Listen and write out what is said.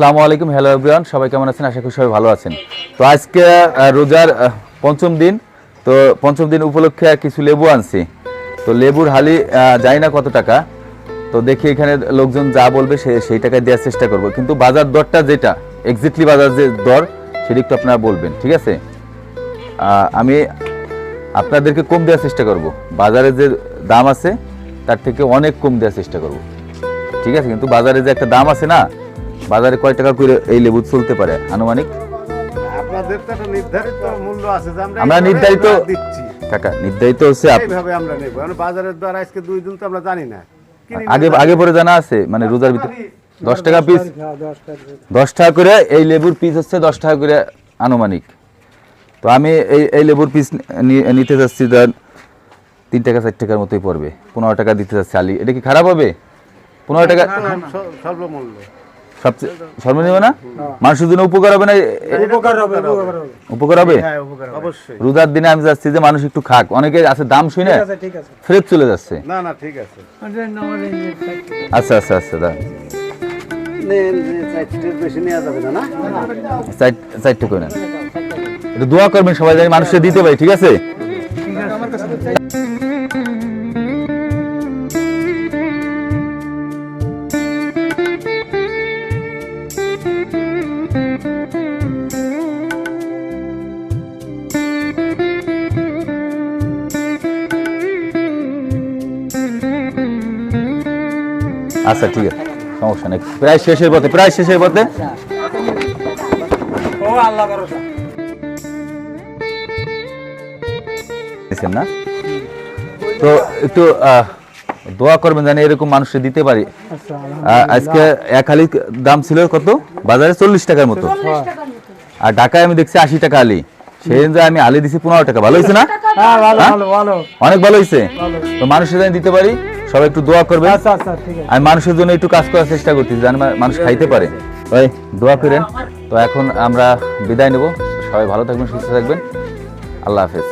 আসসালামু আলাইকুম hello everyone সবাই কেমন আছেন? আশা করি সবাই ভালো আছেন। তো আজকে রোজার পঞ্চম দিন, তো পঞ্চম দিন উপলক্ষে কিছু লেবু আনছি। তো লেবুর হালি জানি না কত টাকা। তো দেখি এখানে লোকজন যা বলবে সে, সেই টাকায় দেওয়ার চেষ্টা করব। কিন্তু বাজার দরটা যেটা এক্স্যাক্টলি বাজার যে দর, সেটা একটু আপনারা বলবেন, ঠিক আছে? আমি আপনাদেরকে কম দেওয়ার চেষ্টা করব। বাজারে যে দাম আছে, তার থেকে অনেক কম দেওয়ার চেষ্টা করব। ঠিক আছে? কিন্তু বাজারে যে একটা দাম আছে না বাজারে কয় টাকা করে এই লেবু চলতে পারে আনুমানিক আপনাদের তো একটা নির্ধারিত মূল্য আছে যে আমরা আমরা নির্ধারিত দিচ্ছি টাকা নির্ধারিত হচ্ছে এইভাবে আমরা নেব কারণ বাজারের দ্বারা আজকে দুই দিন তো আমরা জানি না আগে আগে পরে জানা আছে মানে রোজার ভিতরে দশ টাকা পিস দশ টাকা করে এই লেবুর পিস হচ্ছে দশ টাকা করে আনুমানিক তো আমি এই এই লেবুর পিস নি- নিতে যাচ্ছি ধর তিন টাকা চার টাকার মতোই পড়বে পনেরো টাকা দিতে যাচ্ছি আলি এটা কি খারাপ হবে পনেরো টাকা না, না, স- স্বল্পমূল্য সবচেয়ে সর্বনিম্ন না? মানুষের জন্য উপকার হবে না? উপকার হবে উপকার হবে। অবশ্যই। রোজার দিনে আমি যাচ্ছি যে মানুষ একটু খাক। অনেকে আছে দাম শুনে ফেরত চলে যাচ্ছে। না না ঠিক আছে। আচ্ছা আচ্ছা আচ্ছা দাঁড়ান। চারটে করে নেন। একটু দোয়া করবেন সবাই জানি মানুষের দিতে পারি ঠিক আছে। আচ্ছা ঠিক আছে। সমস্যা নেই। প্রায় শেষের পথে প্রায় শেষের পথে। ও আল্লাহ ভরসা। না? তো একটু দোয়া করবেন জানি এরকম দিতে পারি। আচ্ছা আজকে এক আলি দাম ছিল কত? বাজারে চল্লিশ টাকার মতো। আর ঢাকায় আমি দেখছি আশি টাকা আলি। সেদিন যে আমি আলি দিছি পনেরো টাকা। ভালো হয়েছে না? হ্যাঁ হ্যাঁ? অনেক ভালো হয়েছে তো মানুষের জানি দিতে পারি। সবাই একটু দোয়া করবে আচ্ছা আচ্ছা ঠিক আছে। আমি মানুষের জন্য একটু কাজ করার চেষ্টা করছি যেন মানুষ খাইতে পারে। ভাই দোয়া করেন। তো এখন আমরা বিদায় নেব। সবাই ভালো থাকবেন সুস্থ থাকবেন। আল্লাহ হাফেজ।